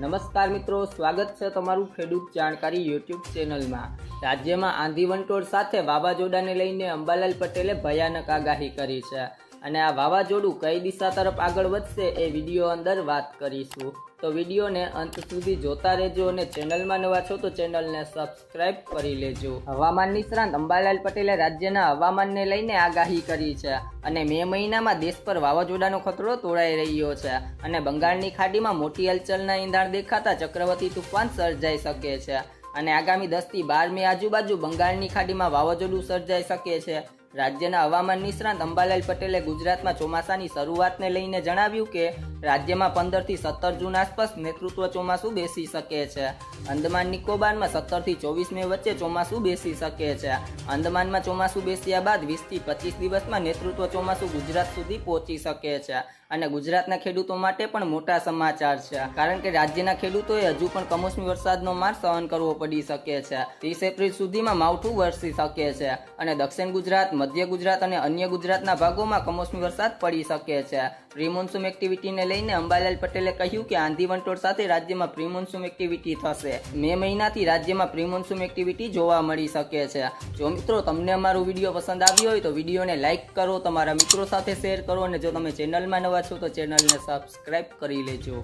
નમસ્કાર મિત્રો, સ્વાગત છે તમારું ખેડૂત જાણકારી યુટ્યુબ ચેનલમાં. રાજ્યમાં આંધી વંટોળ સાથે વાવાઝોડાને લઈને અંબાલાલ પટેલે ભયાનક આગાહી કરી છે. અને આ વાવાઝોડું કઈ દિશા તરફ આગળ વધશે એ વીડિયો અંદર વાત કરીશું. તો વિડીયોને અંત સુધી જોતા રહેજો અને ચેનલમાં નવા છો તો ચેનલને સબસ્ક્રાઇબ કરી લેજો. હવામાન નિષ્ણાંત અંબાલાલ પટેલે રાજ્યના હવામાનને લઈને આગાહી કરી છે અને મે મહિનામાં દેશ પર વાવાઝોડાનો ખતરો તોડાઈ રહ્યો છે અને બંગાળની ખાડીમાં મોટી હલચલના ઈંધાણ દેખાતા ચક્રવર્તી તુફાન સર્જાઈ શકે છે. અને આગામી દસથી બાર મે આજુબાજુ બંગાળની ખાડીમાં વાવાઝોડું સર્જાઈ શકે છે. રાજ્યના હવામાન નિષ્ણાંત અંબાલાલ પટેલે ગુજરાતમાં ચોમાસાની શરૂઆતને લઈને જણાવ્યું કે રાજ્યમાં પંદરથી સત્તર જૂન આસપાસ નેતૃત્વ ચોમાસું બેસી શકે છે. અંદમાન નિકોબારમાં સત્તરથી ચોવીસ મે વચ્ચે ચોમાસું બેસી શકે છે. અંદમાનમાં ચોમાસું બેસ્યા બાદ વીસથી પચીસ દિવસમાં નેતૃત્વ ચોમાસું ગુજરાત સુધી પહોંચી શકે છે. અને ગુજરાતના ખેડૂતો માટે પણ મોટા સમાચાર છે. કારણ કે રાજ્યના ખેડૂતોએ હજુ પણ કમોસમી વરસાદનો માર સહન કરવો પડી શકે છે. ત્રીસ એપ્રિલ સુધીમાં માવઠું વરસી શકે છે. અને દક્ષિણ ગુજરાત, મધ્ય ગુજરાત અને અન્ય ગુજરાતના ભાગોમાં કમોસમી વરસાદ પડી શકે છે. પ્રી મોન્સૂન એક્ટિવિટીને લઈને અંબાલાલ પટેલે કહ્યું કે આંધી વંટોળ સાથે રાજ્યમાં પ્રી મોન્સૂન એક્ટિવિટી થશે. મે મહિનાથી રાજ્યમાં પ્રી મોન્સૂન એક્ટિવિટી જોવા મળી શકે છે. જો મિત્રો તમને અમારો વીડિયો પસંદ આવ્યો હોય તો વિડીયોને લાઇક કરો, તમારા મિત્રો સાથે શેર કરો અને જો તમે ચેનલમાં નવા છો તો ચેનલને સબસ્ક્રાઇબ કરી લેજો.